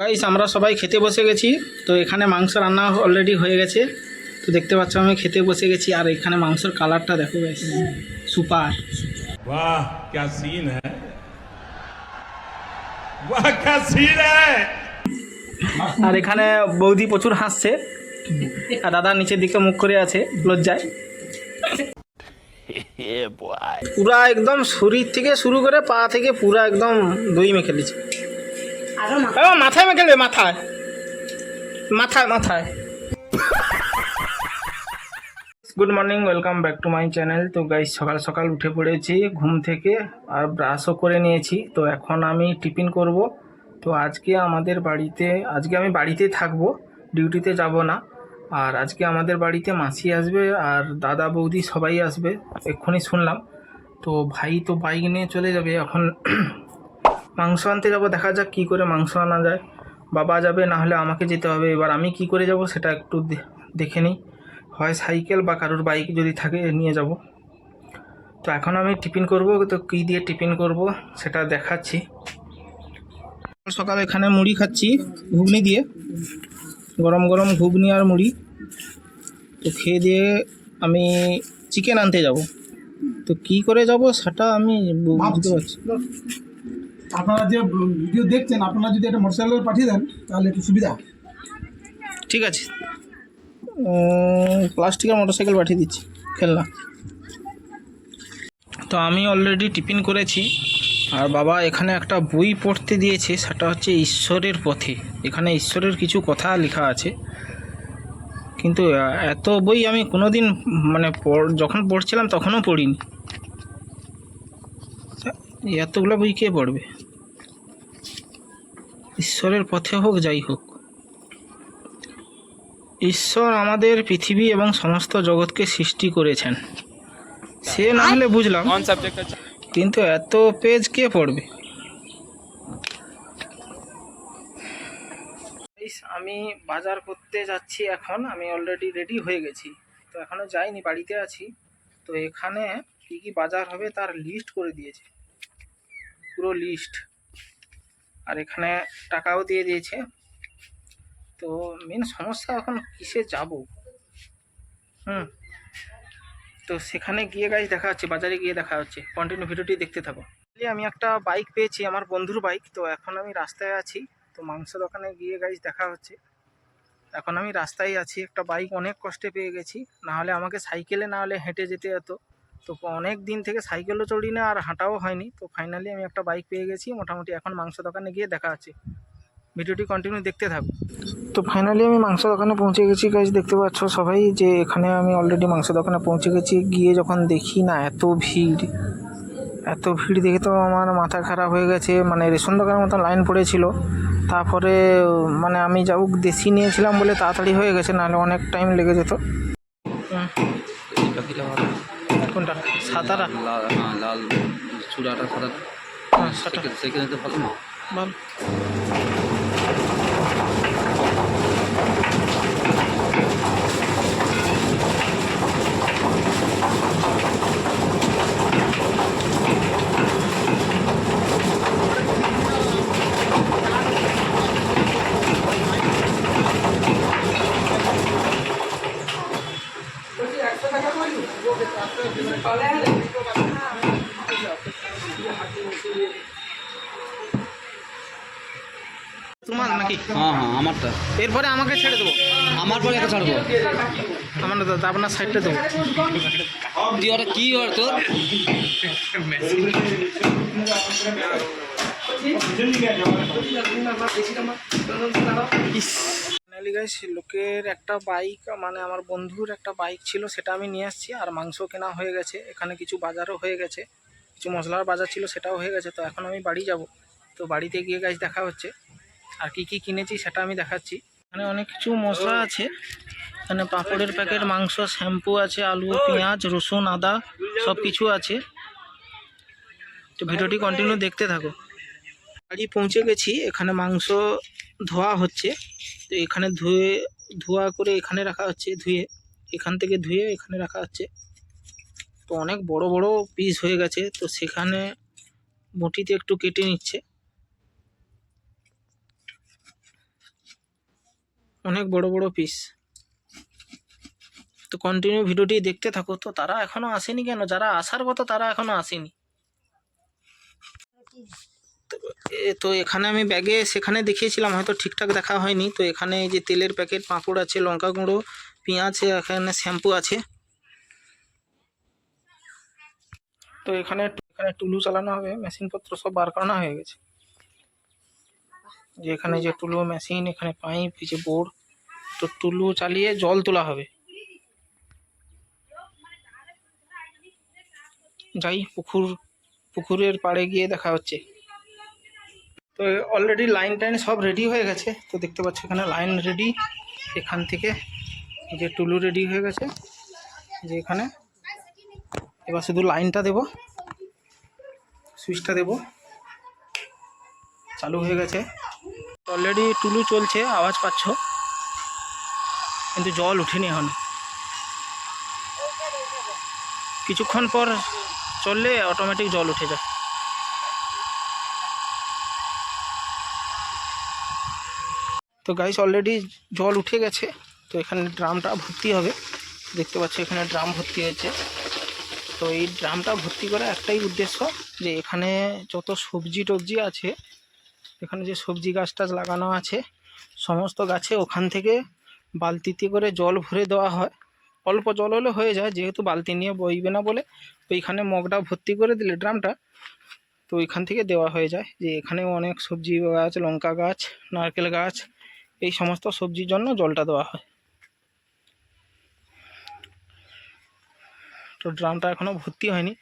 Guys আমরা সবাই খেতে বসে গেছি তো এখানে মাংস রান্না অলরেডি হয়ে গেছে তো দেখতে পাচ্ছ আমি খেতে বসে গেছি আর এখানে মাংসের কালারটা দেখো গাইস সুপার वाह क्या सीन है वाह क्या सीन है আর এখানে বৌদি প্রচুর হাসছে আর দাদা নিচের দিকে মুখ করে আছে লজ্জায় পুরা একদম শরীর থেকে শুরু করে পা থেকে পুরা একদম দই মেখে দিচ্ছে মা মাথায় মেখে মাথায়। মাথায় মাথায়। Good morning welcome back to my channel তো গাইস সকাল সকাল উঠে পড়েছি, ঘুম থেকে আর ব্রাশও করে নিয়েছি। তো এখন আমি টিফিন করব। তো আজকে আমাদের বাড়িতে, আজকে আমি বাড়িতে থাকব ডিউটিতে যাব না। আর আজকে আমাদের বাড়িতে মাসি আসবে আর দাদা বৌদি সবাই আসবে, এক্ষুনি শুনলাম। তো ভাই তো বাইক নিয়ে চলে যাবে, এখন মাংস আনতে যাব দেখা যাক কী করে মাংস আনা যায়। বাবা যাবে না হলে আমাকে যেতে হবে। এবার আমি কি করে যাব সেটা একটু দেখে নিই। হয় সাইকেল বা কারোর বাইক যদি থাকে নিয়ে যাব। তো এখন আমি টিফিন করব তো কী দিয়ে টিফিন করব সেটা দেখাচ্ছি। সকালে এখানে মুড়ি খাচ্ছি ঘুগনি দিয়ে। গরম গরম ঘুগনি আর মুড়ি। তো খেয়ে দিয়ে আমি চিকেন আনতে যাব। তো কি করে যাব সেটা আমি বুঝতে পারছি আপনারা যে ভিডিও দেখছেন, আপনারা যদি একটা মোটরসাইকেল পাঠিয়ে দেন, তাহলে একটু সুবিধা। ঠিক আছে। প্লাস্টিকের মোটরসাইকেল পাঠিয়ে দিচ্ছি, খেলনা। তো আমি অলরেডি টিফিন করেছি, আর বাবা এখানে একটা বই পড়তে দিয়েছে, সেটা হচ্ছে ঈশ্বরের পথে। এখানে ঈশ্বরের কিছু কথা লেখা আছে। কিন্তু এত বই আমি কোনোদিন মানে যখন পড়ছিলাম তখনও পড়িনি। এতগুলো বই কে পড়বে? ঈশ্বরের পথে হোক যাই হোক। ঈশ্বর আমাদের পৃথিবী এবং সমস্ত জগৎকে সৃষ্টি করেছেন। সে না হলে বুঝলাম কিন্তু এত পেজ কে পড়বে? আমি বাজার করতে যাচ্ছি এখন আমি অলরেডি রেডি হয়ে গেছি। তো এখনও যাইনি বাড়িতে আছি। তো এখানে কি কি বাজার হবে তার লিস্ট করে দিয়েছে। পুরো লিস্ট আর এখানে টাকাও দিয়ে দিয়েছে। তো মেন সমস্যা এখন কিসে যাব? হুম। তো সেখানে গিয়ে গাছ দেখা হচ্ছে, বাজারে গিয়ে দেখা হচ্ছে। কন্টিনিউ ভিডিওটি দেখতে থাকো। আমি একটা বাইক পেয়েছি, আমার বন্ধুর বাইক তো এখন আমি রাস্তায় আছি। তো মাংস দোকানে গিয়ে গাছ দেখা হচ্ছে। এখন আমি রাস্তায় আছি, একটা বাইক অনেক কষ্টে পেয়ে গেছি। না হলে আমাকে সাইকেলে না হলে হেঁটে যেতে হতো। তো অনেক দিন থেকে সাইকেলও চড়ি না আর হাঁটাও হয়নি। তো ফাইনালি আমি একটা বাইক পেয়ে গেছি, মোটামুটি এখন মাংস দোকানে গিয়ে দেখা আছে ভিডিওটি কন্টিনিউ দেখতে থাকো। তো ফাইনালি আমি মাংস দোকানে পৌঁছে গেছি। গাইজ দেখতে পাচ্ছ সবাই যে এখানে আমি অলরেডি মাংস দোকানে পৌঁছে গেছি। গিয়ে যখন দেখি না, এত ভিড়। এত ভিড় দেখে তো আমার মাথা খারাপ হয়ে গেছে। মানে রেশন দোকানের মতো লাইন পড়েছিল। তারপরে মানে আমি যা হোক দেশি নিয়েছিলাম বলে তাড়াতাড়ি হয়ে গেছে, নাহলে অনেক টাইম লেগে যেত হুম, লাল হ্যাঁ লাল চূড়াটা সাদা। হ্যাঁ সাতা সেখানে- তো ভালো না? ভালো। তোমার নাকি হ্যাঁ হ্যাঁ আমারটা। এরপরে আমাকে ছেড়ে দেবো। আমার পরে একটা ছাড়বো। আমার দাদা আপনার সাইডটা দেবো। তুই ওটা কি আর তোর? গাইস লোকের একটা বাইক মানে আমার বন্ধুর একটা বাইক ছিল সেটা আমি নিয়ে আসছি আর মাংস কেনা হয়ে গেছে। এখানে কিছু বাজারও হয়ে গেছে। কিছু মশলার বাজার ছিল সেটাও হয়ে গেছে। তো এখন আমি বাড়ি যাব। তো বাড়িতে গিয়ে গাছ দেখা হচ্ছে। আর কি কি কিনেছি সেটা আমি দেখাচ্ছি। এখানে অনেক কিছু মশলা আছে। এখানে পাঁপড়ের প্যাকেট মাংস শ্যাম্পু আছে আলু পেঁয়াজ রসুন আদা সব কিছু আছে। তো ভিডিওটি কন্টিনিউ দেখতে থাকো। বাড়ি পৌঁছে গেছি এখানে মাংস ধোয়া হচ্ছে। তো এখানে ধুয়ে ধোয়া করে এখানে রাখা হচ্ছে ধুয়ে। এখান থেকে ধুয়ে এখানে রাখা হচ্ছে। তো অনেক বড় বড় পিস হয়ে গেছে। তো সেখানে বটিতে একটু কেটে নিচ্ছে। অনেক বড় বড় পিস তো কন্টিনিউ ভিডিওটি দেখতে থাকো। তো তারা এখনও আসেনি কেন? যারা আসার কথা তারা এখনও আসেনি। তো এখানে আমি ব্যাগে সেখানে দেখিয়েছিলাম, হয়তো ঠিকঠাক দেখা হয়নি। তো এখানে যে তেলের প্যাকেট পাঁপড় আছে, লঙ্কা গুঁড়ো, পেঁয়াজ এখানে শ্যাম্পু আছে। তো এখানে এখানে টুলু চালানো হবে মেশিনপত্র সব বার করানো হয়ে গেছে। যে এখানে যে টুলু মেশিন এখানে পাইপ যে বোর্ড তো টুলু চালিয়ে জল তোলা হবে। যাই, পুকুর, পুকুরের পাড়ে গিয়ে দেখা হচ্ছে। তো অলরেডি লাইন টাইন সব রেডি হয়ে গেছে। তো দেখতে পাচ্ছ এখানে লাইন রেডি এখান থেকে যে টুলু রেডি হয়ে গেছে। যে এখানে। এবার শুধু লাইনটা দেব। সুইচটা দেব। চালু হয়ে গেছে। অলরেডি টুলু চলছে, আওয়াজ পাচ্ছ। কিন্তু জল উঠেনি এখন। কিছুক্ষণ পর চললে অটোমেটিক জল উঠে যায়। তো গাইস অলরেডি জল উঠে গেছে। তো এখানে ড্রামটা ভর্তি হবে। দেখতে পাচ্ছি এখানে ড্রাম ভর্তি হয়েছে। তো এই ড্রামটা ভর্তি করা একটাই উদ্দেশ্য যে এখানে যত সবজি টবজি আছে, এখানে যে সবজি গাছ টাছ লাগানো আছে, সমস্ত গাছে ওখান থেকে বালতিতে করে জল ভরে দেওয়া হয়। অল্প জল হলে হয়ে যায়, যেহেতু বালতি নিয়ে বইবে না বলে। ওইখানে মগটা ভর্তি করে দিলে ড্রামটা, তো ওইখান থেকে দেওয়া হয়ে যায়। যে এখানেও অনেক সবজি গাছ, লঙ্কা গাছ, নারকেল গাছ, এই সমস্ত সবজির জন্য জলটা দেওয়া হয়। তো ড্রামটা এখনও ভর্তি হয়নি।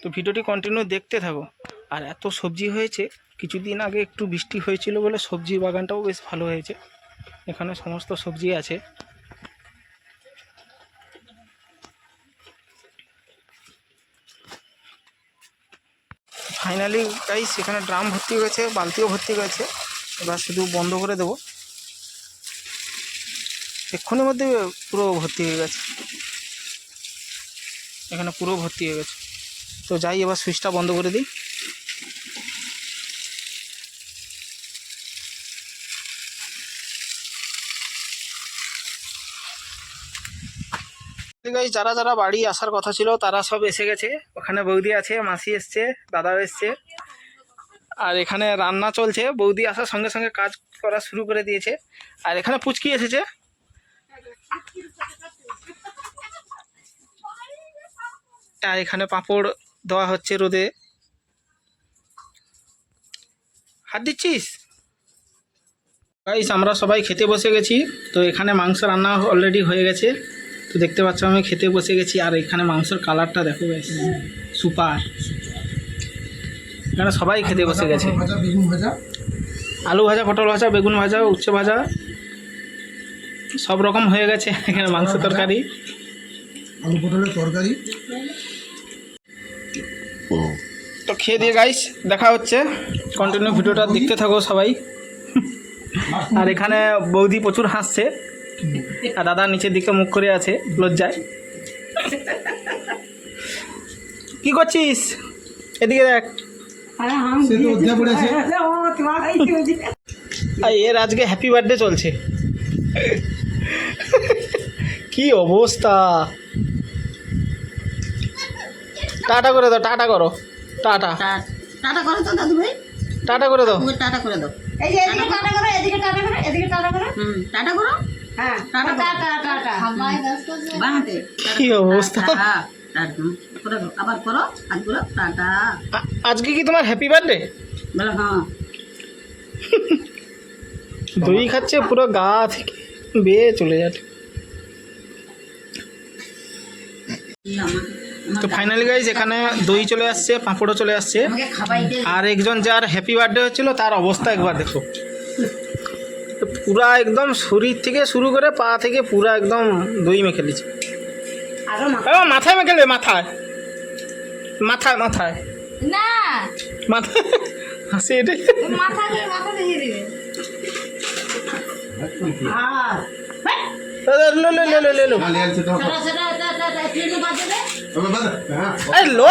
তো ভিডিওটি কন্টিনিউ দেখতে থাকো। আর এত সবজি হয়েছে কিছুদিন আগে একটু বৃষ্টি হয়েছিল বলে সবজি বাগানটাও বেশ ভালো হয়েছে। এখানে সমস্ত সবজি আছে। ফাইনালি গাইস সেখানে ড্রাম ভর্তি হয়েছে, বালতিও ভর্তি হয়েছে। এবার শুধু বন্ধ করে দেবো। এক্ষুনি মধ্যে পুরো ভর্তি হয়ে গেছে। এখানে পুরো ভর্তি হয়ে গেছে। তো যাই, এবার সুইচটা বন্ধ করে দিই। গাইস যারা যারা বাড়ি আসার কথা ছিল, তারা সব এসে গেছে। ওখানে বৌদি আছে, মাসি এসছে, দাদাও এসছে। আর এখানে রান্না চলছে। বৌদি আসার সঙ্গে সঙ্গে কাজ করা শুরু করে দিয়েছে। আর এখানে পুচকি এসেছে। আর এখানে পাঁপড় দেওয়া হচ্ছে রোদে। হাত দিচ্ছিস? গাইস আমরা সবাই খেতে বসে গেছি। তো এখানে মাংস রান্না অলরেডি হয়ে গেছে। তো দেখতে পাচ্ছ আমি খেতে বসে গেছি আর এখানে মাংসের কালারটা দেখো সুপার। এখানে সবাই খেতে বসে গেছে। আলু ভাজা পটল ভাজা বেগুন ভাজা উচ্ছে ভাজা সব রকম হয়ে গেছে এখানে মাংস তরকারি। আলু পটলের তরকারি। তো খেয়ে দিয়ে গাইস দেখা হচ্ছে। কন্টিনিউ ভিডিওটা দেখতে থাকো সবাই। আর এখানে বৌদি প্রচুর হাসছে। আর দাদা নিচের দিকে মুখ করে আছে লজ্জায়। কি করছিস? এদিকে দেখ। এর আজকে হ্যাপি বার্থডে চলছে। কি অবস্থা? টাটা করে দাও টাটা করো। টাটা। টা- টাটা করো তো দাদু ভাই টাটা করে দাও। টাটা করে দাও। এই যে এদিকে টাটা করো এদিকে টাটা করো এদিকে টাটা করো। হুম টাটা করো। হ্যাঁ। কি অবস্থা? আবার করো টাটা। আজকে কি তোমার হ্যাপি বার্থডে বলো হ্যাঁ। দই খাচ্ছে পুরো গা থেকে বেয়ে চলে যাচ্ছে। তো ফাইনালি গাইজ এখানে দই চলে আসছে পাঁপড়ও চলে আসছে। আর একজন যার হ্যাপি বার্থডে হচ্ছিল তার অবস্থা একবার দেখো। পুরা একদম শরীর থেকে শুরু করে পা থেকে পুরা একদম দই মেখে দিচ্ছে আরও মা ও মাথায় মাথায়। মাথায় মাথায়। না। মাথায়। হাসি এটা মাথা দিয়ে মাথা দিয়ে দিবে। আর। লো